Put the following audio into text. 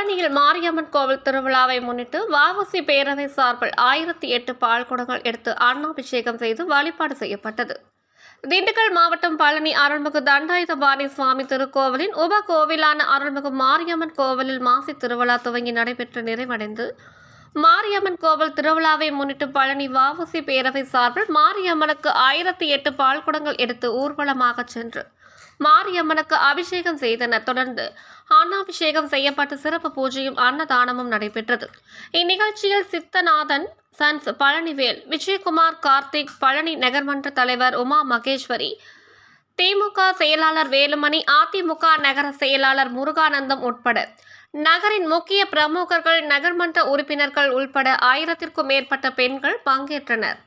பழனியில் மாரியம்மன் கோவில் திருவிழாவை முன்னிட்டு வாவசி பேரவை சார்பில் ஆயிரத்தி எட்டு பால்குடங்கள் எடுத்து அன்னாபிஷேகம் செய்து வழிபாடு செய்யப்பட்டது. திண்டுக்கல் மாவட்டம் பழனி அருள்மிகு தண்டாயுதபாணி சுவாமி திருக்கோவிலின் உப கோவிலான அருள்மிகு மாரியம்மன் கோவிலில் மாசி திருவிழா துவங்கி நடைபெற்று நிறைவடைந்து மாரியம்மன் கோவில் திருவிழாவை முன்னிட்டு பழனி வாவசி பேரவை சார்பில் மாரியம்மனுக்கு ஆயிரத்தி எட்டு பால்குடங்கள் எடுத்து ஊர்வலமாக சென்று மாரியம்மனுக்கு அபிஷேகம் செய்தனர் தொடர்ந்து அன்னாபிஷேகம் செய்யப்பட்டு சிறப்பு பூஜையும் அன்னதானமும் நடைபெற்றது. இந்நிகழ்ச்சியில் சித்தநாதன் சன்ஸ் பழனிவேல் விஜயகுமார் கார்த்திக் பழனி நகர்மன்ற தலைவர் உமா மகேஸ்வரி திமுக செயலாளர் வேலுமணி அதிமுக நகர செயலாளர் முருகானந்தம் உட்பட நகரின் முக்கிய பிரமுகர்கள் நகர்மன்ற உறுப்பினர்கள் உள்பட ஆயிரத்திற்கும் மேற்பட்ட பெண்கள் பங்கேற்றனர்.